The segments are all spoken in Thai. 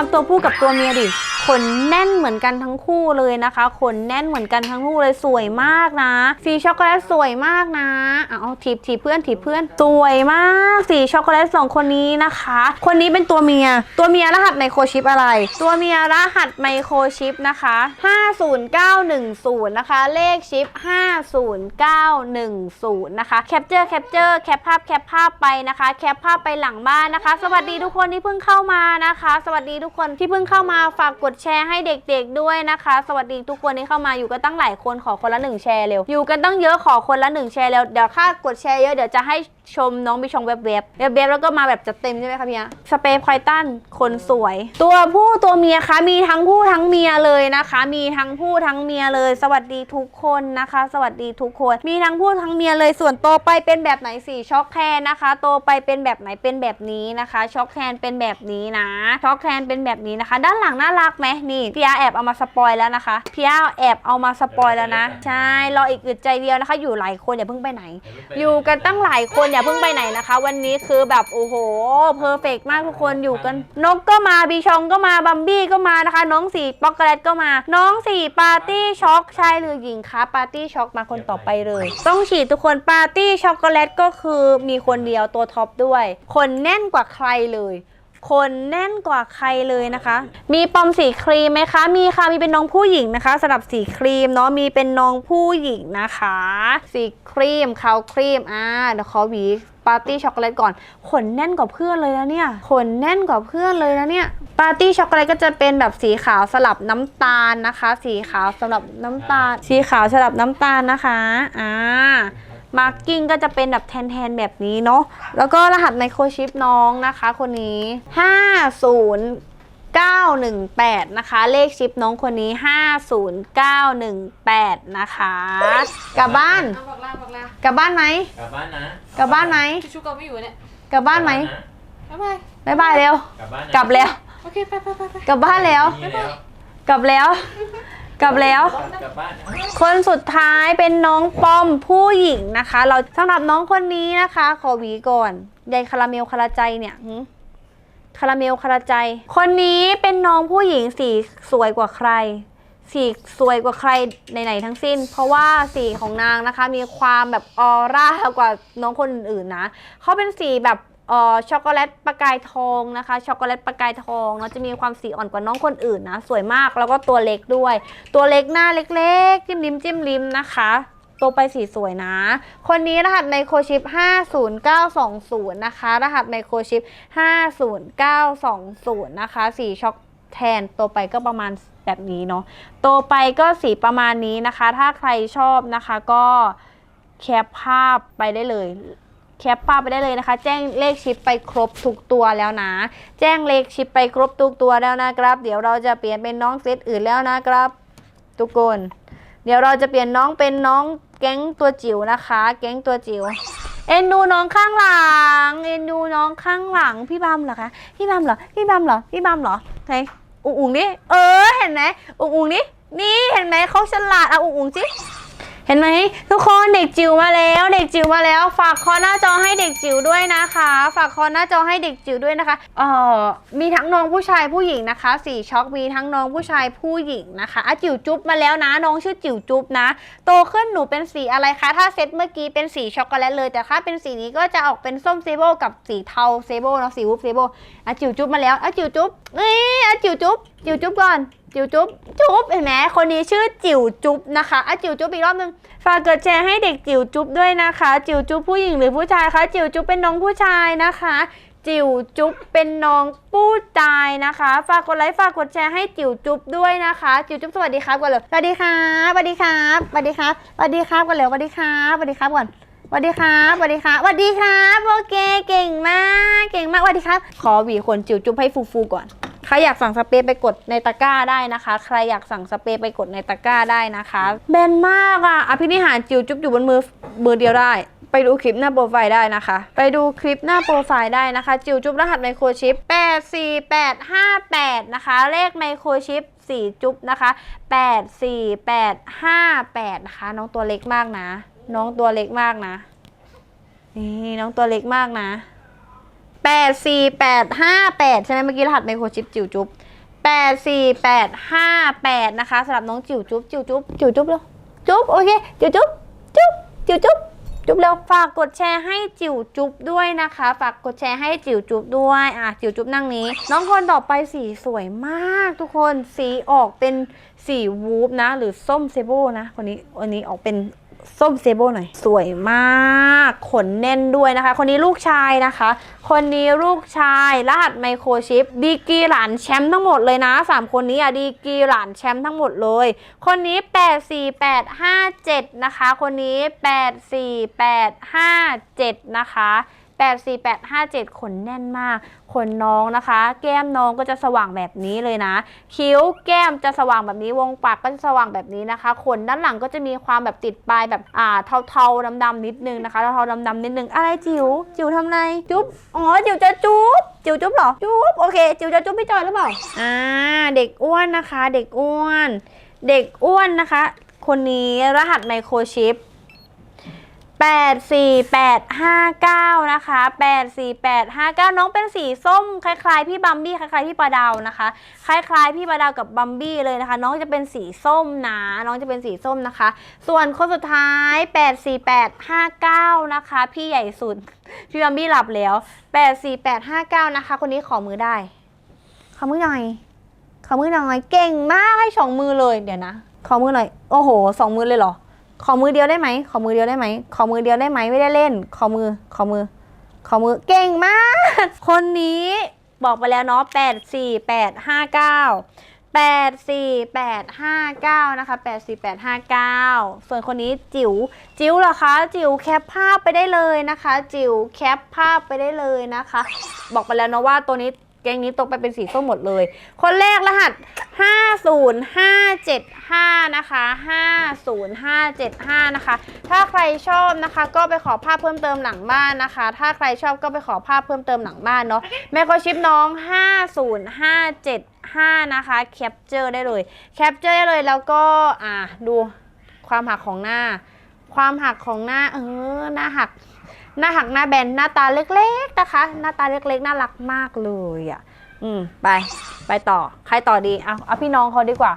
ความตัวผู้กับตัวเมียดิ ขนแน่นเหมือนกันทั้งคู่เลยนะคะ ขนแน่นเหมือนกันทั้งคู่เลยสวยมากนะ สีช็อกโกแลตสวยมากนะเอาถีบถีบเพื่อนถีบเพื่อนสวยมาก สีช็อกโกแลตสองคนนี้นะคะ คนนี้เป็นตัวเมีย ตัวเมียรหัสไมโครชิปอะไร ตัวเมียรหัสไมโครชิปนะคะ 50910 นะคะ เลขชิป 50910 นะคะ แคปเจอร์แคปเจอร์แคปภาพแคปภาพไปนะคะ แคปภาพไปหลังบ้านนะคะ สวัสดีทุกคนที่เพิ่งเข้ามานะคะ สวัสดีทุกคนที่เพิ่งเข้ามาฝากกดแชร์ให้เด็กๆด้วยนะคะ สวัสดีทุกคนที่เข้ามาอยู่กันตั้งหลายคนขอคนละหนึ่งแชร์เร็วอยู่กันตั้งเยอะขอคนละหนึ่งแชร์เร็วเดี๋ยวค่ากดแชร์เยอะเดี๋ยวจะให้ชมน้องบิชองเว็บเว็บเว็บเว็บแล้วก็มาแบบจัดเต็มใช่ไหมคะพี่ยะสเปรย์พอยตันคนสวย ตัวผู้ตัวเมียคะมีทั้งผู้ทั้งเมียเลยนะคะ มีทั้งผู้ทั้งเมียเลย สวัสดีทุกคนนะคะ สวัสดีทุกคน มีทั้งผู้ทั้งเมียเลยส่วนโตไปเป็นแบบไหนสีช็อกแคนนะคะโตไปเป็นแบบไหนเป็นแบบนี้นะคะ ช็อกแคนเป็นแบบนี้นะช็อกแคนเป็นแบบนี้นะคะ ด้านหลังน่ารักไหมนี่พี่ยาแอบเอามาสปอยแล้วนะคะพี่ยาแอบเอามาสปอยแล้วนะใช่รออีกอึดใจเดียวนะคะ อยู่หลายคนอย่าเพิ่งไปไหน อยู่กันตั้งหลายคนอย่าเพิ่งไปไหนนะคะ วันนี้คือแบบโอ้โหเพอร์เฟกมากทุกคนอยู่กัน นกก็มาบีชองก็มาบัมบี้ก็มานะคะ น้องสีป๊อกโกแลตก็มา น้องสีปาร์ตี้ช็อกชายหรือหญิงคะปาร์ตี้ช็อกมาคนต่อไปเลย ต้องฉีดทุกคนปาร์ตี้ช็อกโกแลตก็คือมีคนเดียวตัวท็อปด้วย คนแน่นกว่าใครเลย คนแน่นกว่าใครเลยนะคะ มีปอมสีครีมไหมคะ มีค่ะ มีเป็นน้องผู้หญิงนะคะสำหรับสีครีมเนาะ มีเป็นน้องผู้หญิงนะคะ สีครีมขาวครีม อ่าเดี๋ยวขอหวีปาร์ตี้ช็อกโกแลตก่อน ขนแน่นกว่าเพื่อนเลยนะเนี่ย ขนแน่นกว่าเพื่อนเลยนะเนี่ย ปาร์ตี้ช็อกโกแลตก็จะเป็นแบบสีขาวสลับน้ำตาลนะคะ สีขาวสลับน้ำตาล สีขาวสลับน้ำตาลนะคะ อ่า มาร์กิ้งก็จะเป็นแบบแทนๆ แบบนี้เนาะแล้วก็รหัสไมโครชิปน้องนะคะ คนนี้ 50918 นะคะ เลขชิปน้องคนนี้ 50918 นะคะ กลับบ้านเอาบอกลาบอกลากลับบ้านไหม กลับบ้านนะกลับบ้านไหมชูชูก็ไม่อยู่เนี่ยกลับบ้านไหมบ๊ายบายบ๊ายบายเร็ว กลับบ้านนะกลับแล้ว โอเค ไปไปไปไป กลับบ้านแล้ว นี่แล้ว กลับแล้ว กลับแล้ว กลับบ้านนะคนสุดท้ายเป็นน้องปอมผู้หญิงนะคะ เราสำหรับน้องคนนี้นะคะ ขอหวีก่อนยายคาราเมลคาราใจเนี่ยหึคาราเมลคาราใจ คนนี้เป็นน้องผู้หญิงสีสวยกว่าใคร สีสวยกว่าใครไหนๆทั้งสิ้น เพราะว่าสีของนางนะคะ มีความแบบออร่ากว่าน้องคนอื่นๆนะเขาเป็นสีแบบเอ่อ ช็อกโกแลตประกายทองนะคะช็อกโกแลตประกายทองเนาะจะมีความสีอ่อนกว่าน้องคนอื่นนะ สวยมากแล้วก็ตัวเล็กด้วย ตัวเล็กหน้าเล็กๆ จิ้มลิ้มจิ้มลิ้มนะคะตัวไปสีสวยนะ คนนี้รหัสไมโครชิป 50920 นะคะ รหัสไมโครชิป 50920 นะคะ สีช็อกแทน ตัวไปก็ประมาณแบบนี้เนาะ ตัวไปก็สีประมาณนี้นะคะ ถ้าใครชอบนะคะก็แคปภาพไปได้เลย แคปภาพไปได้เลยนะคะ แจ้งเลขชิปไปครบทุกตัวแล้วนะ แจ้งเลขชิปไปครบทุกตัวแล้วนะครับ เดี๋ยวเราจะเปลี่ยนเป็นน้องเซตอื่นแล้วนะครับ ทุกคน เดี๋ยวเราจะเปลี่ยนน้องเป็นน้องแก๊งตัวจิ๋วนะคะ แก๊งตัวจิ๋วเอ็นดูน้องข้างหลัง เอ็นดูน้องข้างหลัง พี่บัมเหรอคะ พี่บัมเหรอ พี่บัมเหรอ พี่บัมเหรอไหนอุ๋งอุ๋งดิเออ เห็นไหมอุ๋งอุ๋งดินี่เห็นไหมเขาฉลาดอะอุ๋งอุ๋งจิ ห็นไหมทุกคนเด็กจิ๋วมาแล้วเด็กจิ๋วมาแล้ว ฝากคอหน้าจอให้เด็กจิ๋วด้วยนะคะ ฝากคอหน้าจอให้เด็กจิ๋วด้วยนะคะเอ่อมีทั้งน้องผู้ชายผู้หญิงนะคะสีช็อกมีทั้งน้องผู้ชายผู้หญิงนะคะอะจิ๋วจุ๊บมาแล้วนะน้องชื่อจิ๋วจุ๊บนะ โตขึ้นหนูเป็นสีอะไรคะ ถ้าเซตเมื่อกี้เป็นสีช็อกโกแลตเลย แต่ถ้าเป็นสีนี้ก็จะออกเป็นส้มเซโบกับสีเทาเซโบเนาะสีวูฟเซโบอะจิ๋วจุ๊บมาแล้วอะจิ๋วจุ๊บเอ้ยอะจิ๋วจุ๊บจิ๋วจุ๊บก่อน จิ๋วจุ๊บจุ๊บเห็นไหมคนนี้ชื่อจิ๋วจุ๊บนะคะอะจิ๋วจุ๊บอีกรอบนึงฝากกดแชร์ให้เด็กจิ๋วจุ๊บด้วยนะคะ จิ๋วจุ๊บผู้หญิงหรือผู้ชายคะจิ๋วจุ๊บเป็นน้องผู้ชายนะคะ จิ๋วจุ๊บเป็นน้องผู้ชายนะคะ ฝากกดไลค์ฝากกดแชร์ให้จิ๋วจุ๊บด้วยนะคะ จิ๋วจุ๊บสวัสดีครับก่อนเลยสวัสดีครับสวัสดีครับสวัสดีครับสวัสดีครับก่อนเลยสวัสดีครับสวัสดีครับก่อนสวัสดีครับสวัสดีครับสวัสดีครับโอเคเก่งมากเก่งมากสวัสดีครับ ขอหวีขนจิ๋วจุ๊บให้ฟูๆก่อน ครอยากสั่งสเปรย์ไปกดในตะกร้าได้นะคะ ใครอยากสั่งสเปรย์ไปกดในตะกร้าได้นะคะแบนมากอะอภินิหารจิ๋วจุ๊บอยู่บนมือมือเดียวได้ ไปดูคลิปหน้าโปรไฟล์ได้นะคะ ไปดูคลิปหน้าโปรไฟล์ได้นะคะ จิ๋วจุ๊บรหัสไมโครชิป 84858 นะคะ เลขไมโครชิป4 จุ๊บนะคะ 84858 นะคะ น้องตัวเล็กมากนะ น้องตัวเล็กมากนะ นี่น้องตัวเล็กมากนะ แปดสี่แปดห้าแปดใช่ไหมเมื่อกี้รหัสไมโครชิปจิ๋วจุ๊บแปดสี่แปดห้าแปดนะคะสำหรับน้องจิ๋วจุ๊บจิ๋วจุ๊บจิ๋วจุ๊บเร็วจุ๊บโอเคจิ๋วจุ๊บจุ๊บจิ๋วจุ๊บจุ๊บเร็วฝากกดแชร์ให้จิ๋วจุ๊บด้วยนะคะ ฝากกดแชร์ให้จิ๋วจุ๊บด้วยอะจิ๋วจุ๊บนั่งนี้ น้องคนต่อไปสีสวยมากทุกคนสีออกเป็นสีวูฟนะ หรือส้มเซโบนะคนนี้วันนี้ออกเป็น ส้มเซโบหน่อย สวยมาก ขนแน่นด้วยนะคะ คนนี้ลูกชายนะคะ คนนี้ลูกชายรหัสไมโครชิป ดีกีหลานแชมป์ทั้งหมดเลยนะสามคนนี้อะดีกีหลานแชมป์ทั้งหมดเลย คนนี้ 84857 นะคะ คนนี้ 84857 นะคะ 84857 ขนแน่นมาก ขนน้องนะคะ แก้มน้องก็จะสว่างแบบนี้เลยนะ คิ้วแก้มจะสว่างแบบนี้ วงปากก็จะสว่างแบบนี้นะคะ ขนด้านหลังก็จะมีความแบบติดปลายแบบอ่าเทาๆดำๆนิดนึงนะคะ เทาๆดำๆนิดนึง อะไรจิ๋ว จิ๋วทำไร จุ๊บ อ๋อ จิ๋วจะจุ๊บ จิ๋วจุ๊บเหรอ จุ๊บ โอเค จิ๋วจะจุ๊บพี่จอยหรือเปล่า อ่า เด็กอ้วนนะคะ เด็กอ้วน เด็กอ้วนนะคะ คนนี้รหัสไมโครชิป 84859 นะคะ 84859 น้องเป็นสีส้ม คล้ายๆ พี่บัมบี้คล้ายๆพี่ปลาดาวนะคะ คล้ายๆ พี่ปลาดาวกับบัมบี้เลยนะคะ น้องจะเป็นสีส้มนะน้องจะเป็นสีส้มนะคะ ส่วนคนสุดท้าย 84859 นะคะ พี่ใหญ่สุด พี่บัมบี้หลับแล้ว 84859 นะคะ คนนี้ขอมือได้ ขอมือหน่อย ขอมือหน่อย เก่งมากให้สองมือเลย เดี๋ยวนะ ขอมือหน่อย โอ้โหสองมือเลยเหรอ ขอมือเดียวได้ไหม ขอมือเดียวได้ไหม ขอมือเดียวได้ไหม ไม่ได้เล่น ขอมือ ขอมือ ขอมือ เก่งมาก คนนี้บอกไปแล้วเนาะแปดสี่แปดห้าเก้าแปดสี่แปดห้าเก้านะคะแปดสี่แปดห้าเก้าส่วนคนนี้จิ๋ว จิ๋วเหรอคะ จิ๋วแคปภาพไปได้เลยนะคะ จิ๋วแคปภาพไปได้เลยนะคะ บอกไปแล้วเนาะว่าตัวนี้ แกงนี้ตกไปเป็นสีส้มหมดเลย คนแรกรหัส 50575 นะคะ 50575 นะคะ ถ้าใครชอบนะคะ ก็ไปขอภาพเพิ่มเติมหลังบ้านนะคะ ถ้าใครชอบก็ไปขอภาพเพิ่มเติมหลังบ้านเนาะ แมโครชิปน้อง 50575 นะคะ แคปเจอร์ได้เลย แคปเจอร์ได้เลยแล้วก็อ่าดูความหักของหน้า ความหักของหน้าเออหน้าหัก หน้าหักหน้าแบนหน้าตาเล็กๆนะคะ หน้าตาเล็กๆ น่ารักมากเลยอะ อืมไป ไปต่อ ใครต่อดี เอาเอาพี่น้องเขาดีกว่า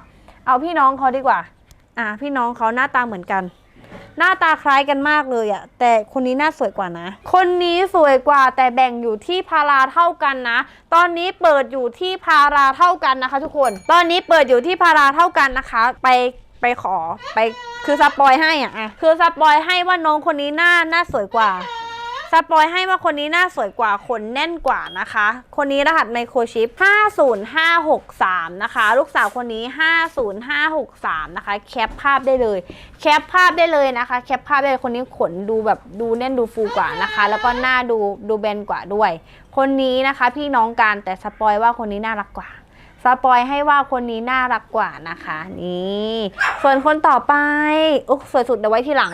เอาพี่น้องเขาดีกว่า อ่าพี่น้องเขาหน้าตาเหมือนกัน หน้าตาคล้ายกันมากเลยอะแต่คนนี้หน้าสวยกว่านะ คนนี้สวยกว่าแต่แบ่งอยู่ที่พาราเท่ากันนะ ตอนนี้เปิดอยู่ที่พาราเท่ากันนะคะ ทุกคน ตอนนี้เปิดอยู่ที่พาราเท่ากันนะคะ ไปไปขอไปคือสปอยให้อะอะคือสปอยให้ว่าน้องคนนี้หน้าหน้าสวยกว่า สปอยให้ว่าคนนี้หน้าสวยกว่าขนแน่นกว่านะคะ คนนี้รหัสไมโครชิป 50563 นะคะ ลูกสาวคนนี้ 50563 นะคะ แคปภาพได้เลย แคปภาพได้เลยนะคะ แคปภาพได้เลยคนนี้ขนดูแบบดูแน่นดูฟูกว่านะคะ แล้วก็หน้าดูดูแบนกว่าด้วย คนนี้นะคะพี่น้องกันแต่สปอยว่าคนนี้น่ารักกว่า สปอยให้ว่าคนนี้น่ารักกว่านะคะ นี่ ส่วนคนต่อไปอุ๊ยสวยสุดเดี๋ยวไว้ทีหลัง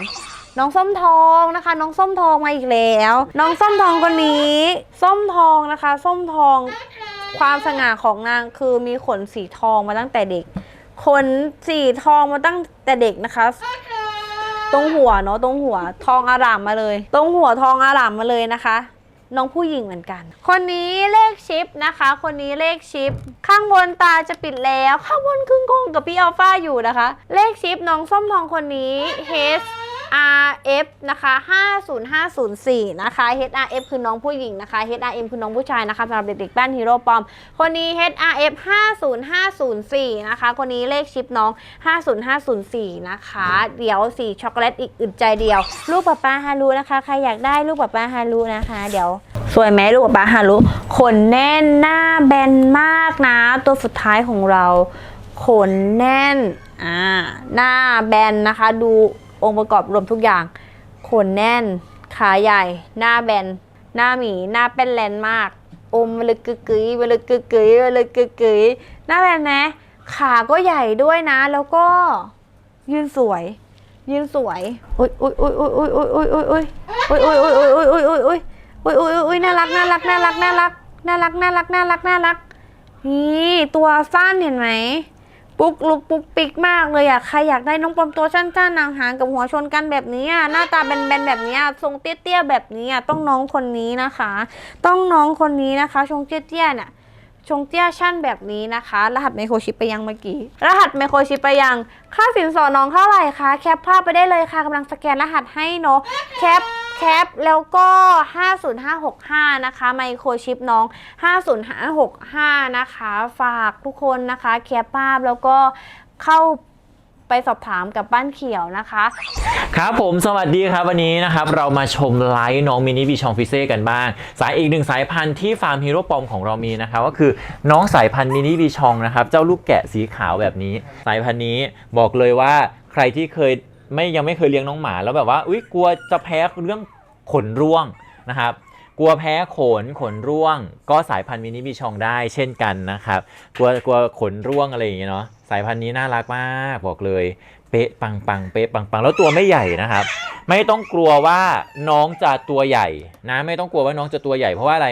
น้องส้มทองนะคะ น้องส้มทองมาอีกแล้ว น้องส้มทองคนนี้ ส้มทองนะคะ ส้มทอง ความสง่าของนางคือมีขนสีทองมาตั้งแต่เด็ก ขนสีทองมาตั้งแต่เด็กนะคะตรงหัวเนาะตรงหัวทองอารามมาเลย ตรงหัวทองอารามมาเลยนะคะ น้องผู้หญิงเหมือนกัน คนนี้เลขชิปนะคะ คนนี้เลขชิป ข้างบนตาจะปิดแล้ว ข้างบนครึ่งกงกับพี่อัลฟาอยู่นะคะ เลขชิปน้องส้มทองคนนี้ H RF นะคะ 50504 นะคะ HRF คือน้องผู้หญิงนะคะ HRM คือน้องผู้ชายนะคะสำหรับเด็กๆบ้านฮีโร่ปอม คนนี้ HRF 50504 นะคะ คนนี้เลขชิปน้อง 50504 นะคะ เดี๋ยวสีช็อกโกแลตอีกอึดใจเดียว ลูกป๊าป้าฮารุนะคะ ใครอยากได้ลูกป๊าป้าฮารุนะคะ เดี๋ยวสวยไหมลูกป๊าป้าฮารุขนแน่นหน้าแบนมากนะ ตัวสุดท้ายของเรา ขนแน่น อ่า หน้าแบนนะคะดู องค์ประกอบรวมทุกอย่างขนแน่น ขาใหญ่ หน้าแบน หน้าหมี หน้าเป็นแลนมาก อมเวลกึกกึยเวลกึกกึยเวลกึกกึยหน้าแบนไหมขาก็ใหญ่ด้วยนะ แล้วก็ยืนสวย ยืนสวยอุ้ยอุ้ยอุ้ยอุ้ยอุ้ยอุ้ยอุ้ยอุ้ยอุ้ยอุ้ยอุ้ยอุ้ยอุ้ยอุ้ยอุ้ยอุ้ยอุ้ยอุ้ยอุ้ยน่ารักน่ารักน่ารักน่ารักน่ารักน่ารักน่ารักน่ารักนี่ตัวสั้นเห็นไหม ปุ๊กลุกปุ๊กปิกมากเลยอะใครอยากได้น้องปอมตัวสั้นๆนางหางกับหัวชนกันแบบนี้อะหน้าตาแบนๆแบบนี้ทรงเตี้ยๆแบบนี้อะต้องน้องคนนี้นะคะ ต้องน้องคนนี้นะคะ ชงเตี้ยๆเนี่ย ชงเจี้ยชั่นแบบนี้นะคะ รหัสไมโครชิปไปยังเมื่อกี้ รหัสไมโครชิปไปยัง ค่าสินสอดน้องเท่าไหร่คะ แคปภาพไปได้เลยค่ะกำลังสแกนรหัสให้เนาะ แคปแคปแล้วก็ 50565 นะคะ ไมโครชิปน้อง 50565 นะคะ ฝากทุกคนนะคะ แคปภาพแล้วก็เข้า ไปสอบถามกับบ้านเขียวนะคะ ครับผมสวัสดีครับวันนี้นะครับ เรามาชมไลฟ์น้องมินิบีชองฟิเซ่กันบ้าง สายอีกหนึ่งสายพันธุ์ที่ฟาร์มฮีโร่ปอมของเรามีนะครับก็คือน้องสายพันธุ์มินิบีชองนะครับเจ้าลูกแกะสีขาวแบบนี้ สายพันธุ์นี้บอกเลยว่าใครที่เคยไม่ยังไม่เคยเลี้ยงน้องหมาแล้วแบบว่าอุ้ยกลัวจะแพ้เรื่องขนร่วงนะครับกลัวแพ้ขนขนร่วง ก็สายพันธุ์มินิบีชองได้เช่นกันนะครับกลัวกลัวขนร่วงอะไรอย่างเงี้ยเนาะ สายพันธุ์นี้น่ารักมากบอกเลย เป๊ะปังปังเป๊ะปังปังแล้วตัวไม่ใหญ่นะครับ ไม่ต้องกลัวว่าน้องจะตัวใหญ่นะไม่ต้องกลัวว่าน้องจะตัวใหญ่เพราะว่าอะไร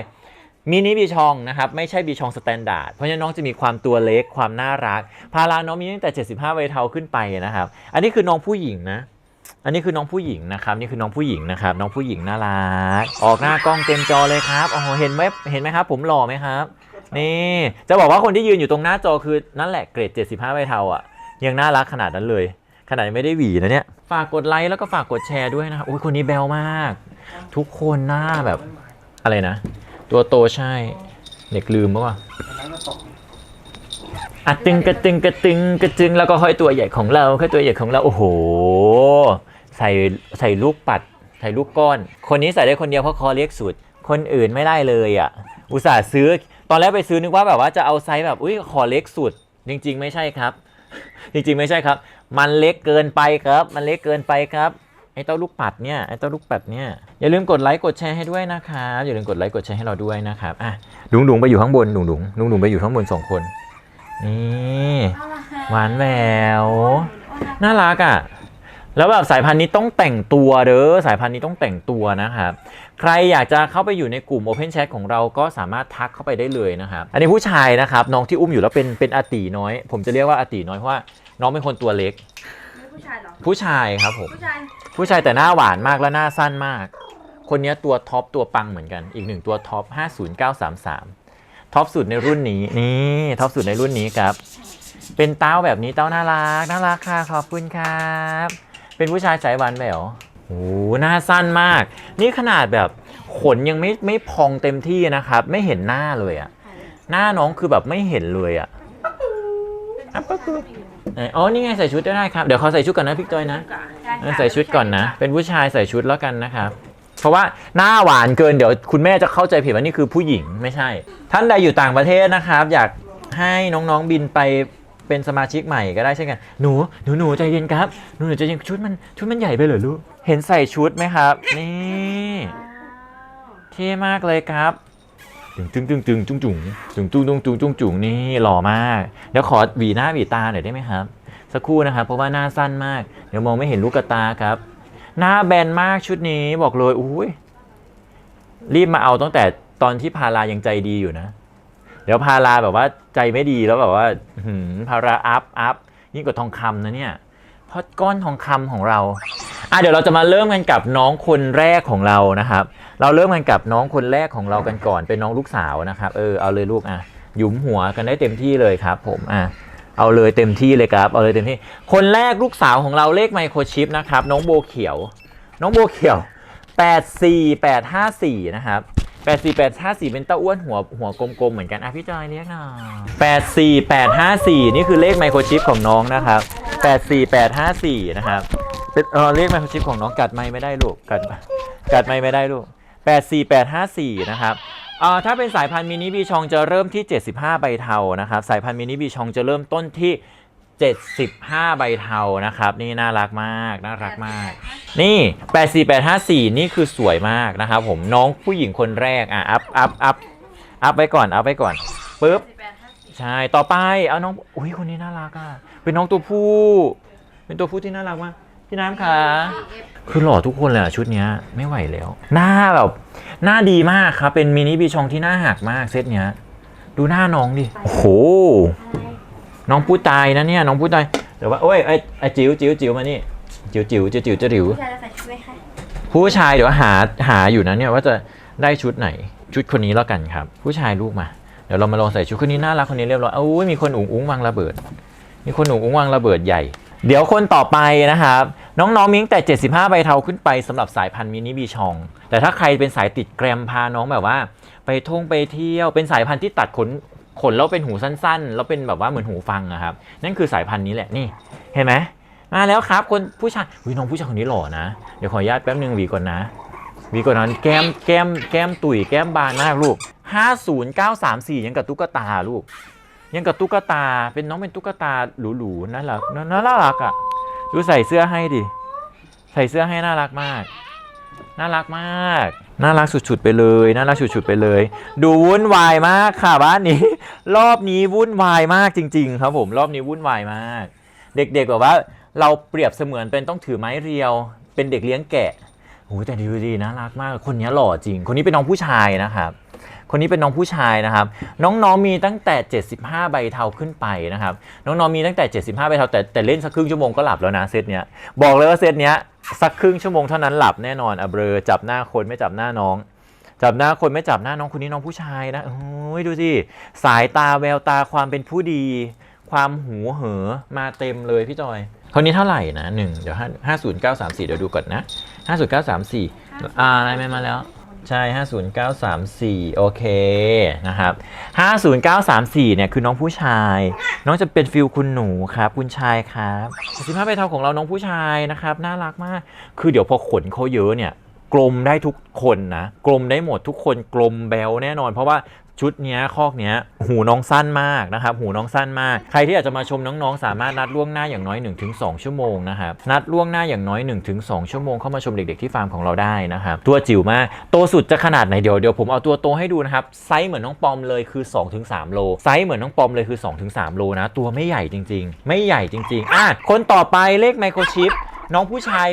มินิบีชองนะครับไม่ใช่บีชองสแตนดาร์ดเพราะฉะนั้นน้องจะมีความตัวเล็กความน่ารัก พาราน้องมีตั้งแต่ 75ใบเทาขึ้นไปนะครับ อันนี้คือน้องผู้หญิงนะ อันนี้คือน้องผู้หญิงนะครับนี่คือน้องผู้หญิงนะครับ น้องผู้หญิงน่ารัก ออกหน้ากล้องเต็มจอเลยครับโอ้โหเห็นไหมเห็นไหมครับ ผมหล่อไหมครับ นี่ จะบอกว่าคนที่ยืนอยู่ตรงหน้าจอคือนั่นแหละเกรด 75ใบเทาอะ ยังน่ารักขนาดนั้นเลย ขนาดยังไม่ได้หวีนะเนี่ย ฝากกดไลค์แล้วก็ฝากกดแชร์ด้วยนะครับโอ้ยคนนี้แบลมาก ทุกคนหน้าแบบอะไรนะ ตัวโตใช่ เด็กลืมปะวะอะตึงกระตึงกระตึงกระตึงแล้วก็ค่อยตัวใหญ่ของเราค่อยตัวใหญ่ของเราโอ้โห ใส่ใส่ลูกปัดใส่ลูกก้อน คนนี้ใส่ได้คนเดียวเพราะคอเล็กสุด คนอื่นไม่ได้เลยอะ อุตส่าห์ซื้อ ตอนแรกไปซื้อนึกว่าแบบว่าจะเอาไซส์แบบอุ้ยคอเล็กสุด จริง ๆ ไม่ใช่ครับ จริง ๆ ไม่ใช่ครับ มันเล็กเกินไปครับ มันเล็กเกินไปครับไอ้เต้าลูกปัดเนี่ยไอ้เต้าลูกปัดเนี่ยอย่าลืมกดไลค์กดแชร์ให้ด้วยนะครับอย่าลืมกดไลค์กดแชร์ให้เราด้วยนะครับอะดุงดุงไปอยู่ข้างบนดุงดุงดุงดุงไปอยู่ข้างบนสองคนนี่หวานแหววน่ารักอะแล้วแบบสายพันธุ์นี้ต้องแต่งตัวเด้อสายพันธุ์นี้ต้องแต่งตัวนะครับ ใครอยากจะเข้าไปอยู่ในกลุ่ม Open Chat ของเราก็สามารถทักเข้าไปได้เลยนะครับ อันนี้ผู้ชายนะครับ น้องที่อุ้มอยู่แล้วเป็นเป็นอาตีน้อย ผมจะเรียกว่าอาตีน้อยเพราะว่าน้องเป็นคนตัวเล็ก ผู้ชายเหรอ ผู้ชายครับผม ผู้ชาย ผู้ชายแต่หน้าหวานมากและหน้าสั้นมาก คนนี้ตัวท็อปตัวปังเหมือนกัน อีกหนึ่งตัวท็อป50933 ท็อปสุดในรุ่นนี้ นี่ท็อปสุดในรุ่นนี้ครับ เป็นเต้าแบบนี้เต้าน่ารักน่ารักค่ะขอบคุณครับ เป็นผู้ชายสายหวานแหวว โอ้โหหน้าสั้นมาก นี่ขนาดแบบขนยังไม่ไม่พองเต็มที่นะครับ ไม่เห็นหน้าเลยอะหน้าน้องคือแบบไม่เห็นเลยอะอะปั๊บปั๊บไหนอ๋อนี่ไงใส่ชุดได้ครับ เดี๋ยวเขาใส่ชุดก่อนนะพี่จอยนะเออใส่ชุดก่อนนะ เป็นผู้ชายใส่ชุดแล้วกันนะครับ เพราะว่าหน้าหวานเกินเดี๋ยวคุณแม่จะเข้าใจผิดว่านี่คือผู้หญิงไม่ใช่ ท่านใดอยู่ต่างประเทศนะครับ อยากให้น้องๆบินไป เป็นสมาชิกใหม่ก็ได้เช่นกันหนูหนูหนูใจเย็นครับหนูหนูใจเย็นชุดมันชุดมันใหญ่ไปเหรอลูกเห็นใส่ชุดไหมครับ นี่เท่มากเลยครับตึงตึงตึงตึงจุงจุงตึงตึงตึงตึงจุงจุงนี่หล่อมาก เดี๋ยวขอหวีหน้าหวีตาหน่อยได้ไหมครับ สักครู่นะครับ เพราะว่าหน้าสั้นมาก เดี๋ยวมองไม่เห็นลูกตาครับ หน้าแบนมากชุดนี้บอกเลยอุ้ยรีบมาเอาตั้งแต่ตอนที่พารายังใจดีอยู่นะ เดี๋ยวพาราแบบว่าใจไม่ดีแล้วแบบว่าหืมพาราอัพอัพยิ่งกว่าทองคำนะเนี่ยเพราะก้อนทองคำของเราอะเดี๋ยวเราจะมาเริ่มกันกับน้องคนแรกของเรานะครับ เราเริ่มกันกับน้องคนแรกของเรากันก่อนเป็นน้องลูกสาวนะครับ เออเอาเลยลูกอะหยุมหัวกันได้เต็มที่เลยครับ ผมอะเอาเลยเต็มที่เลยครับ เอาเลยเต็มที่ คนแรกลูกสาวของเราเลขไมโครชิปนะครับ น้องโบเขียว น้องโบเขียว 84854 นะครับ 84854เป็นเต้าอ้วนหัวหัวกลมๆเหมือนกันอะพี่จอยเรียกหน่อย84854นี่คือเลขไมโครชิปของน้องนะครับ84854นะครับเป็นเออเลขไมโครชิปของน้องกัดไม่ไม่ได้ลูกกัดกัดไม่ไม่ได้ลูก84854นะครับอ่าถ้าเป็นสายพันธุ์มินิบีชองจะเริ่มที่ 75 ใบเทานะครับ สายพันธุ์มินิบีชองจะเริ่มต้นที่ 75 ใบเทานะครับ นี่น่ารักมากน่ารักมาก นี่ 84854 นี่คือสวยมากนะครับผมน้องผู้หญิงคนแรกอะอัพอัพอัพอัพไว้ก่อนอัพไว้ก่อนปึ๊บใช่ต่อไปเอาน้องอุ้ยคนนี้น่ารักอะเป็นน้องตัวผู้ เป็นตัวผู้ที่น่ารักมากพี่น้ำคะคือหล่อทุกคนเลยอะชุดเนี้ยไม่ไหวแล้ว หน้าแบบหน้าดีมากครับ เป็นมินิบีชองที่หน้าหักมากเซตเนี้ย ดูหน้าน้องดิ โอ้โห น้องผู้ตายนะเนี่ยน้องผู้ตายแต่ว่าโอ้ยไอ้ไอ้จิ๋วจิ๋วจิ๋วมานี่จิ๋วจิ๋วจิ๋วจิ๋วจิ๋วผู้ชายจะใส่ชุดไหมคะผู้ชายเดี๋ยวหาหาอยู่นะเนี่ยว่าจะได้ชุดไหนชุดคนนี้แล้วกันครับ ผู้ชายลูกมาเดี๋ยวเรามาลองใส่ชุดคนนี้น่ารักคนนี้เรียบร้อยโอ้ยมีคนอุ๋งอุ๋งวางระเบิด มีคนอุ๋งอุ๋งวางระเบิดใหญ่ เดี๋ยวคนต่อไปนะครับ น้องๆมีตั้งแต่ 75 ใบเทาขึ้นไปสำหรับสายพันธุ์มินิบีชอง แต่ถ้าใครเป็นสายติดแกรมพาน้องแบบว่า ไปท่องไปเที่ยวเป็นสายพันธุ์ที่ตัดขน ขนแล้วเป็นหูสั้นๆ แล้วเป็นแบบว่าเหมือนหูฟังอะครับ นั่นคือสายพันธุ์นี้แหละนี่เห็นไหมมาแล้วครับ คนผู้ชายอุ้ยน้องผู้ชายคนนี้หล่อนะ เดี๋ยวขออนุญาตแป๊บนึงวีก่อนนะวีก่อนนั้นแก้มแก้มแก้มตุ๋ยแก้มบานมากลูก50934 ยังกับตุ๊กตาลูก ยังกับตุ๊กตาเป็นน้องเป็นตุ๊กตาหรูๆน่ารักน่าน่ารักอะดูใส่เสื้อให้ดิใส่เสื้อให้น่ารักมาก น่ารักมาก น่ารักสุดๆไปเลย น่ารักสุดๆไปเลย ดูวุ่นวายมากค่ะบ้านนี้ รอบนี้วุ่นวายมากจริง ๆ ครับผม รอบนี้วุ่นวายมาก เด็กๆแบบว่า เราเปรียบเสมือนเป็นต้องถือไม้เรียว เป็นเด็กเลี้ยงแกะโอ้แต่ดูดีน่ารักมาก คนนี้หล่อจริง คนนี้เป็นน้องผู้ชายนะครับ คนนี้เป็นน้องผู้ชายนะครับ น้องๆมีตั้งแต่ 75 ใบเทาขึ้นไปนะครับ น้องๆมีตั้งแต่ 75 ใบเทาแต่แต่เล่นสักครึ่งชั่วโมงก็หลับแล้วนะเซตเนี้ย บอกเลยว่าเซตเนี้ย สักครึ่งชั่วโมงเท่านั้นหลับแน่นอนอะเบลอจับหน้าคนไม่จับหน้าน้อง จับหน้าคนไม่จับหน้าน้องคนนี้น้องผู้ชายนะโอ้ยดูสิสายตาแววตาความเป็นผู้ดี ความหูเหอมาเต็มเลยพี่จอยคนนี้เท่าไหร่นะหนึ่งเดี๋ยวห้าห้าศูนย์เก้าสามสี่เดี๋ยวดูก่อนนะห้าศูนย์เก้าสามสี่อ่าอะไรไม่มาแล้ว ใช่ 50934 โอเคนะครับ 50934 เนี่ยคือน้องผู้ชาย น้องจะเป็นฟิลคุณหนูครับ คุณชายครับ15ใบเทาของเราน้องผู้ชายนะครับ น่ารักมาก คือเดี๋ยวพอขนเขาเยอะเนี่ยกลมได้ทุกคนนะ กลมได้หมดทุกคนกลมแบลแน่นอน เพราะว่า ชุดเนี้ยคอกเนี้ยหูน้องสั้นมากนะครับหูน้องสั้นมาก ใครที่อยากจะมาชมน้องๆ สามารถนัดล่วงหน้าอย่างน้อย 1-2 ชั่วโมงนะครับนัดล่วงหน้าอย่างน้อย 1-2 ชั่วโมงเข้ามาชมเด็กๆที่ฟาร์มของเราได้นะครับตัวจิ๋วมากโตสุดจะขนาดไหนเดี๋ยวเดี๋ยวผมเอาตัวโตให้ดูนะครับไซส์เหมือนน้องปอมเลยคือ 2-3 โลไซส์เหมือนน้องปอมเลยคือ 2-3 โลนะตัวไม่ใหญ่จริง ๆ ไม่ใหญ่จริงๆอะคนต่อไปเลขไมโครชิป น้องผู้ชาย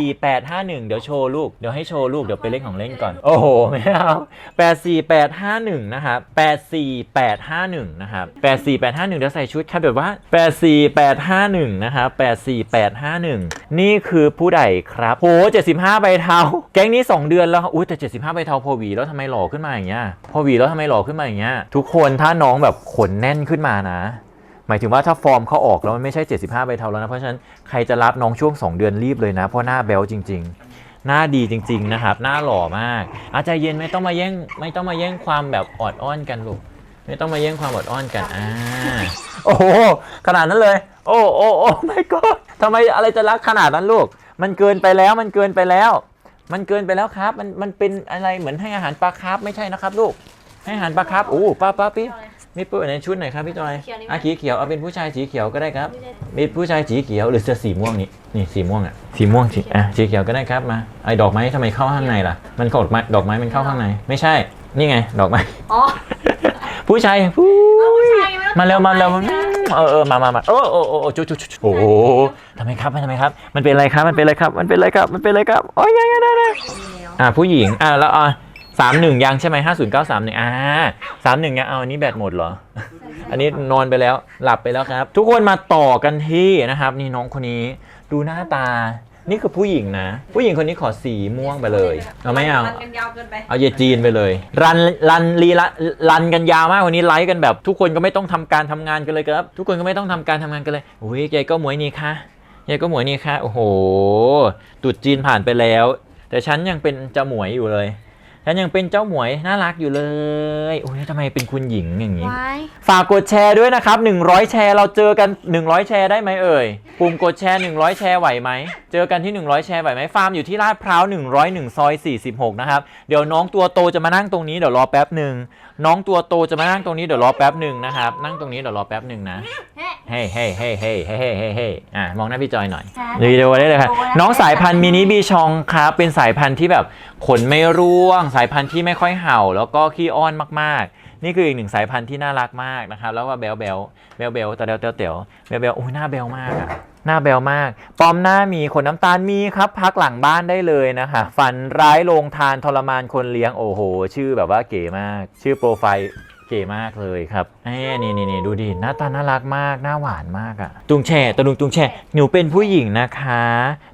84851 เดี๋ยวโชว์ลูก เดี๋ยวให้โชว์ลูก เดี๋ยวไปเล่นของเล่นก่อน โอ้โห ไม่เอา84851 นะครับ 84851 นะครับ 84851 เดี๋ยวใส่ชุดครับแบบว่า 84851 นะครับ 84851 นี่คือผู้ใดครับโห75ใบเทา แก๊งนี้ 2 เดือนแล้วอุ้ยแต่ 75ใบเทาพอหวีแล้วทำไมหล่อขึ้นมาอย่างเงี้ย พอหวีแล้วทำไมหล่อขึ้นมาอย่างเงี้ย ทุกคนถ้าน้องแบบขนแน่นขึ้นมานะ หมายถึงว่าถ้าฟอร์มเขาออกแล้วมันไม่ใช่ 75 ใบเทาแล้วนะ เพราะฉะนั้นใครจะรับน้องช่วง 2 เดือนรีบเลยนะ เพราะหน้าแบลจริง ๆ หน้าดีจริง ๆ นะครับ หน้าหล่อมากอาใจเย็นไม่ต้องมาแย่งไม่ต้องมาแย่งความแบบออดอ้อนกันลูกไม่ต้องมาแย่งความอดอ้อนกันอ่าโอ้โหขนาดนั้นเลย โอ้โอ้โอ้ไม่ก็ทำไมอะไรจะรักขนาดนั้นลูก มันเกินไปแล้วมันเกินไปแล้ว มันเกินไปแล้วครับ มันมันเป็นอะไรเหมือนให้อาหารปลาคาร์ฟไม่ใช่นะครับ ลูกให้อาหารปลาคาร์ฟโอ้ป้าป้าพี่ มีปืนในชุดไหนครับพี่จอยเขียวนี่ไหม อะสีเขียวเอาเป็นผู้ชายสีเขียวก็ได้ครับ มีผู้ชายสีเขียวหรือเสื้อสีม่วงนี่นี่สีม่วงอะสีม่วงสีอะสีเขียวก็ได้ครับมาไอ้ดอกไม้ทำไมเข้าข้างในล่ะ มันดอกไม้ดอกไม้มันเข้าข้างใน ไม่ใช่ นี่ไง ดอกไม้ อ๋อ ผู้ชายผู้ผู้ชายไมาเร็วมาเร็วเออเออมามามาโอ้โอ้โอ้โอ้จุ๊จุ๊จุ๊โอ้โหทำไมครับทำไมครับ มันเป็นอะไรครับมันเป็นอะไรครับ มันเป็นอะไรครับมันเป็นอะไรครับโอ้ยยังยังได้เลยอ่าผู้หญิงอ่าแล้วอ่า สามหนึ่งยังใช่ไหมห้าศูนย์เก้าสามหนึ่งอ่าสามหนึ่งยังเอาอันนี้แบตหมดเหรอ อันนี้นอนไปแล้วหลับไปแล้วครับ ทุกคนมาต่อกันที่นะครับ นี่น้องคนนี้ดูหน้าตา นี่คือผู้หญิงนะ ผู้หญิงคนนี้ขอสีม่วงไปเลย เอาไม่เอา มันกันยาวเกินไปเอาเยจีนไปเลย รันรันรีละรันกันยาวมากวันนี้ไลฟ์กันแบบ ทุกคนก็ไม่ต้องทำการทำงานกันเลยครับ ทุกคนก็ไม่ต้องทำการทำงานกันเลยโอ้ยยายก็หมวยนี่ค่ะยายก็หมวยนี่ค่ะโอ้โหตรุดจีนผ่านไปแล้ว แต่ฉันยังเป็นเจ้าหมวยอยู่เลย ฉันยังเป็นเจ้าหมวยน่ารักอยู่เลย โอ้ยทำไมเป็นคุณหญิงอย่างนี้ไว้ฝากกดแชร์ด้วยนะครับ 100 แชร์เราเจอกัน 100 แชร์ได้ไหมเอ่ย ปุ่มกดแชร์ 100 แชร์ไหวไหม เจอกันที่ 100 แชร์ไหวไหม ฟาร์มอยู่ที่ลาดพร้าว 101 ซอย 46 นะครับ เดี๋ยวน้องตัวโตจะมานั่งตรงนี้เดี๋ยวรอแป๊บหนึ่ง น้องตัวโตจะมานั่งตรงนี้เดี๋ยวรอแป๊บหนึ่งนะครับ นั่งตรงนี้เดี๋ยวรอแป๊บหนึ่งนะ เฮ้เฮ้เฮ้เฮ้เฮ้เฮ้เฮ้เฮ้อะมองหน้าพี่จอยหน่อยวิดีโอได้เลยครับน้องสายพันธุ์มินิบีชองครับเป็นสายพันธุ์ที่แบบ ขนไม่ร่วง สายพันธุ์ที่ไม่ค่อยเห่า แล้วก็ขี้อ้อนมากๆ นี่คืออีกหนึ่งสายพันธุ์ที่น่ารักมากนะครับ แล้วก็เบลเบลเบลเบลตาเดลเตลเตลเบลเบลโอ้ยหน้าเบลมากอะหน้าเบลมาก ปอมหน้ามีขนน้ำตาลมีครับ พักหลังบ้านได้เลยนะคะฝันร้ายลงทานทรมานคนเลี้ยงโอ้โห ชื่อแบบว่าเก๋มาก ชื่อโปรไฟล์ เก๋มากเลยครับเอ้ยนี่นี่นี่ดูดิหน้าตาน่ารักมากหน้าหวานมากอะตุงแช่ตะลุงตุงแช่หนูเป็นผู้หญิงนะคะ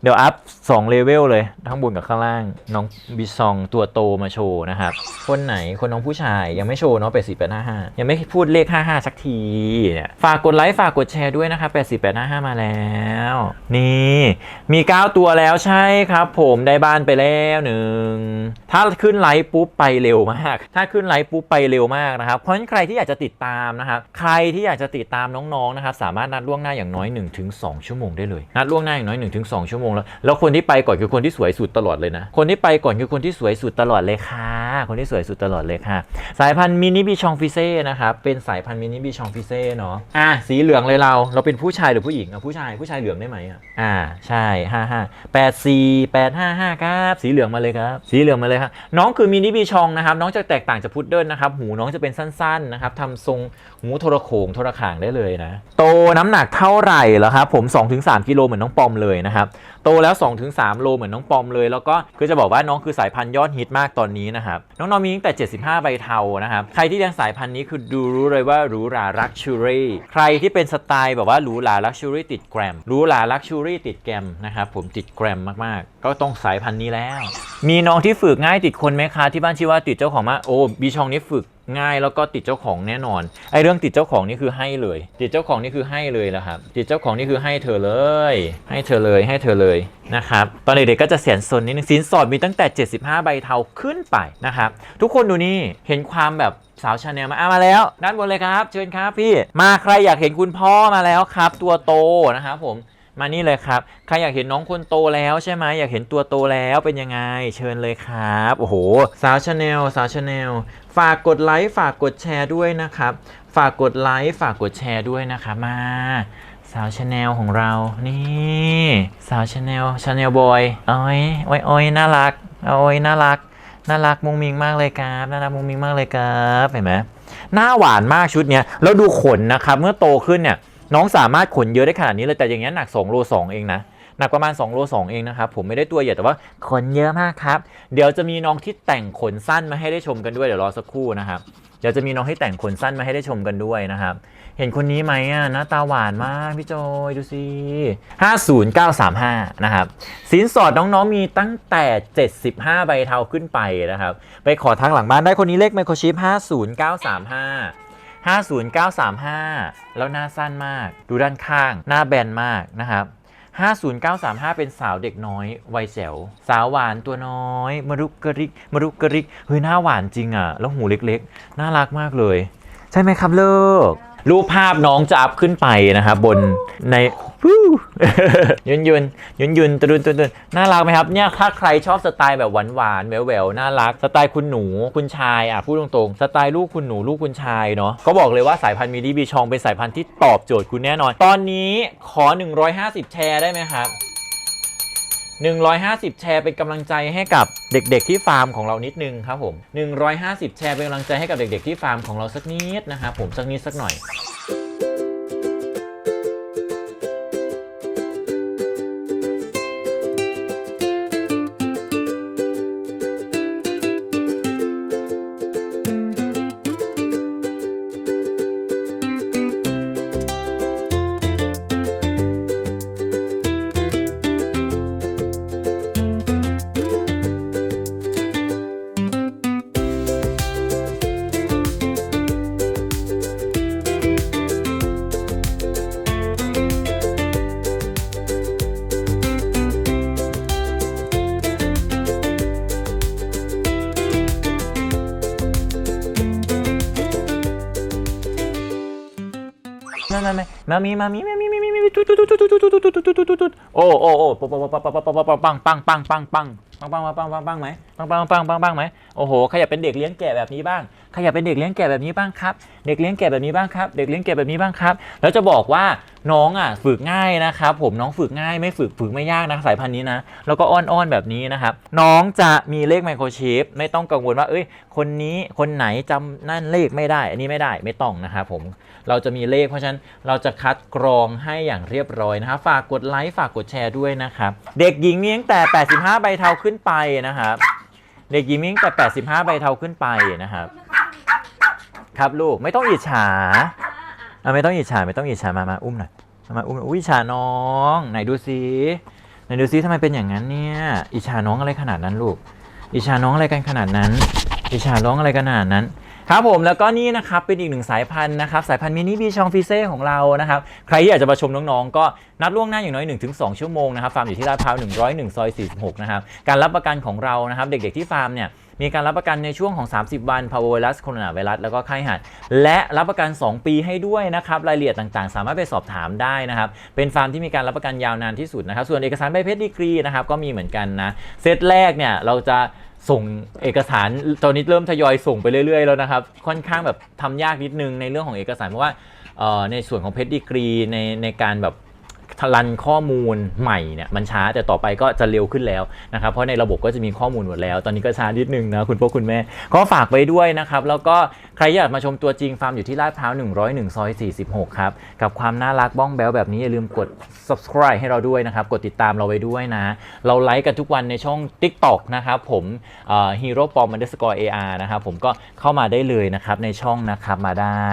เดี๋ยวอัพ2เลเวลเลยข้างบนกับข้างล่างน้องบิซองตัวโตมาโชว์นะครับ คนไหนคนน้องผู้ชายยังไม่โชว์เนาะ8 4 8 5 5 ยังไม่พูดเลข 55 สักทีเนี่ยฝากกดไลค์ฝากกดแชร์ด้วยนะครับ8 4 8 5 5 มาแล้ว นี่มี 9 ตัวแล้วใช่ครับ ผมได้บ้านไปแล้วหนึ่งถ้าขึ้นไลค์ปุ๊บไปเร็วมาก ถ้าขึ้นไลค์ปุ๊บไปเร็วมากนะครับเพราะฉะนั้นใครที่อยากจะติดตามนะครับใครที่อยากจะติดตามน้องๆนะครับสามารถนัดล่วงหน้าอย่างน้อย 1-2 ชั่วโมงได้เลย นัดล่วงหน้าอย่างน้อย 1-2 ชั่วโมงแล้วแล้วคนที่ไปก่อนคือคนที่สวยสุดตลอดเลยนะคนที่ไปก่อนคือคนที่สวยสุดตลอดเลยค่ะ คนที่สวยสุดตลอดเลยค่ะ สายพันธุ์มินิบิชองฟิเซ่นะครับเป็นสายพันธุ์มินิบิชองฟิเซ่เนาะอะสีเหลืองเลยเรา เราเป็นผู้ชายหรือผู้หญิงอะผู้ชายผู้ชายเหลืองได้ไหมอะอ่าใช่ห้าห้าแปดสี่แปดห้าห้าครับสีเหลืองมาเลยครับสีเหลืองมาเลยครับน้องคือมินิบิชองนะครับน้องจะแตกต่างจากพุดเดิ้ลนะครับหูน้องจะเป็นสั้นสั้นะครับทำทรงหูโทรโขงโทรข่างได้เลยนะ โตน้ำหนักเท่าไหร่เหรอครับผม 2-3 กิโลเหมือนน้องปอมเลยนะครับ โตแล้ว 2-3 โลเหมือนน้องปอมเลย แล้วก็คือจะบอกว่าน้องคือสายพันธุ์ยอดฮิตมากตอนนี้นะครับ น้องๆมีตั้งแต่ 75 ใบเทานะครับ ใครที่เลี้ยงสายพันธุ์นี้คือดูรู้เลยว่าหรูหราลักชูรี่ใครที่เป็นสไตล์แบบว่าหรูหราลักชูรี่ติดแกรมหรูหราลักชูรี่ติดแกรมนะครับผมติดแกรมมากๆ ก็ต้องสายพันธุ์นี้แล้ว มีน้องที่ฝึกง่ายติดคนไหมคะที่บ้านชื่อว่าติดเจ้าของมากโอ้บีชองนี้ฝึกง่ายแล้วก็ติดเจ้าของแน่นอนไอ้เรื่องติดเจ้าของนี่คือให้เลย ติดเจ้าของนี่คือให้เลยแล้วครับติดเจ้าของนี่คือให้เธอเลย ให้เธอเลยให้เธอเลยนะครับตอนเด็กๆก็จะแสนสนนิดนึงสินสอดมีตั้งแต่ 75 ใบเทาขึ้นไปนะครับทุกคนดูนี่เห็นความแบบสาวชาแนลมาอะมาแล้ว ด้านบนเลยครับ เชิญครับพี่มาใครอยากเห็นคุณพ่อมาแล้วครับ ตัวโตนะครับผมมานี่เลยครับ ใครอยากเห็นน้องคนโตแล้วใช่ไหมอยากเห็นตัวโตแล้วเป็นยังไง เชิญเลยครับ โอ้โห สาวชาแนลสาวชาแนลฝากกดไลค์ฝากกดแชร์ด้วยนะครับ ฝากกดไลค์ฝากกดแชร์ด้วยนะครับมาาวชาแนลของเรา นี่ สาวชาแนลชาแนลบอยอ้อยอ้อยอ้อยน่ารักอ้อยน่ารัก น่ารักมุงมิงมากเลยครับน่ารักมุงมิงมากเลยครับเห็นไหมหน้าหวานมากชุดเนี้ยแล้วดูขนนะครับเมื่อโตขึ้นเนี่ยน้องสามารถขนเยอะได้ขนาดนี้เลยแต่อย่างเงี้ยหนัก2โล2เองนะหนักประมาณ2โล2เองนะครับผมไม่ได้ตัวใหญ่แต่ว่าขนเยอะมากครับ เดี๋ยวจะมีน้องที่แต่งขนสั้นมาให้ได้ชมกันด้วยเดี๋ยวรอสักครู่นะครับ ดี๋ยวจะมีน้องที่แต่งขนสั้นมาให้ได้ชมกันด้วยนะครับ เห็นคนนี้ไหมอะหน้าตาหวานมากพี่จอยดูสิ50935 นะครับ สินสอดน้องๆมีตั้งแต่ 75 ใบเทาขึ้นไปนะครับ ไปขอทางหลังบ้านได้คนนี้เลขไมโครชิป50935 50935 แล้วหน้าสั้นมาก ดูด้านข้าง หน้าแบนมากนะครับ 50935 เป็นสาวเด็กน้อยวัยแจ๋วสาวหวานตัวน้อยมรุกกะริกมรุกกะริกเฮ้ยหน้าหวานจริงอะ แล้วหูเล็กๆ น่ารักมากเลย ใช่ไหมครับเลิก รูปภาพน้องจะอัพขึ้นไปนะครับบนในยุนยุนยุนยุนตุนตุนตุนน่ารักไหมครับเนี่ยถ้าใครชอบสไตล์แบบหวานหวานแหววแหววๆน่ารักสไตล์คุณหนูคุณชายอะพูดตรงๆ สไตล์ลูกคุณหนูลูกคุณชายเนาะก็บอกเลยว่าสายพันธุ์มินิบีชองเป็นสายพันธุ์ที่ตอบโจทย์คุณแน่นอน ตอนนี้ขอ 150 แชร์ได้ไหมครับ 150 แชร์เป็นกำลังใจให้กับเด็กๆที่ฟาร์มของเรานิดนึงครับผม 150 แชร์เป็นกำลังใจให้กับเด็กๆที่ฟาร์มของเราสักนิดนะครับผมสักนิดสักหน่อย มามามามีมามีมามีมามีมามีตุ๊ดตุ๊ดตุ๊ดตุ๊ดตุ๊ดตุ๊ดตุ๊ดตุ๊ดตุ๊ดตุ๊ดโอ้โอ้โอ้ปังปังปังปังปังปังปังปังปังปังปังปังปังปังปังไหมปังปังปังปังปังไหมโอ้โหใครอยากเป็นเด็กเลี้ยงแกะแบบนี้บ้าง ใครอยากเป็นเด็กเลี้ยงแกะแบบนี้บ้างครับ เด็กเลี้ยงแกะแบบนี้บ้างครับ เด็กเลี้ยงแกะแบบนี้บ้างครับ แล้วจะบอกว่าน้องอะฝึกง่ายนะครับ ผมน้องฝึกง่ายไม่ฝึกฝึกไม่ยากนะสายพันธุ์นี้นะ แล้วก็อ้อนๆแบบนี้นะครับ น้องจะมีเลขไมโครชิปไม่ต้องกังวลว่า เอ้ย คนนี้คนไหนจำนั่นเลขไม่ได้ อันนี้ไม่ได้ไม่ต้องนะครับผม เราจะมีเลขเพราะฉะนั้นเราจะคัดกรองให้อย่างเรียบร้อยนะครับฝากกดไลค์ฝากกดแชร์ด้วยนะครับ เด็กหญิงมีตั้งแต่ 85 ใบเทาขึ้นไปนะครับ เด็กหญิงมีตั้งแต่ 85 ใบเทาขึ้นไปนะครับ ครับลูกไม่ต้องอิจฉาอะไม่ต้องอิจฉาไม่ต้องอิจฉามามาอุ้มหน่อยมาอุ้มหน่อยอุ้ยอิจฉาน้องไหนดูซิไหนดูซิทำไมเป็นอย่างนั้นเนี่ยอิจฉาน้องอะไรขนาดนั้นลูกอิจฉาน้องอะไรกันขนาดนั้นอิจฉาน้องอะไรกันขนาดนั้นครับผมแล้วก็นี่นะครับเป็นอีกหนึ่งสายพันธุ์นะครับสายพันธุ์มินิบีชองฟิเซ่ของเรานะครับใครที่อยากจะมาชมน้องๆ ก็นัดล่วงหน้าอย่างน้อย 1-2 ชั่วโมงนะครับฟาร์มอยู่ที่ลาดพร้าว101 ซอย 46 นะครับการรับประกันของเรานะครับเด็กๆที่ฟาร์มเนี่ย มีการรับประกันในช่วงของ 30 วันพาวไวรัสโคโรนาไวรัสแล้วก็ไข้หัด และรับประกัน 2 ปีให้ด้วยนะครับ รายละเอียดต่างๆ สามารถไปสอบถามได้นะครับ เป็นฟาร์มที่มีการรับประกันยาวนานที่สุดนะครับ ส่วนเอกสารใบเพชรดีกรีนะครับก็มีเหมือนกันนะเซตแรกเนี่ยเราจะส่งเอกสารตอนนี้เริ่มทยอยส่งไปเรื่อยๆแล้วนะครับ ค่อนข้างแบบทำยากนิดนึงในเรื่องของเอกสารเพราะว่าในส่วนของเพชรดีกรีในในการแบบ รันข้อมูลใหม่เนี่ยมันช้าแต่ต่อไปก็จะเร็วขึ้นแล้วนะครับเพราะในระบบก็จะมีข้อมูลหมดแล้ว ตอนนี้ก็ช้านิดนึงนะคุณพ่อคุณแม่ ก็ฝากไว้ด้วยนะครับ แล้วก็ใครอยากมาชมตัวจริงฟาร์มอยู่ที่ลาดพร้าว 101 ซอย 46 ครับ กับความน่ารักบ้องแบ๊วแบบนี้อย่าลืมกด subscribe ให้เราด้วยนะครับ กดติดตามเราไว้ด้วยนะ เราไลฟ์กันทุกวันในช่อง TikTok นะครับผมฮีโร่ปอม underscore AR นะครับผมก็เข้ามาได้เลยนะครับในช่องนะครับมาได้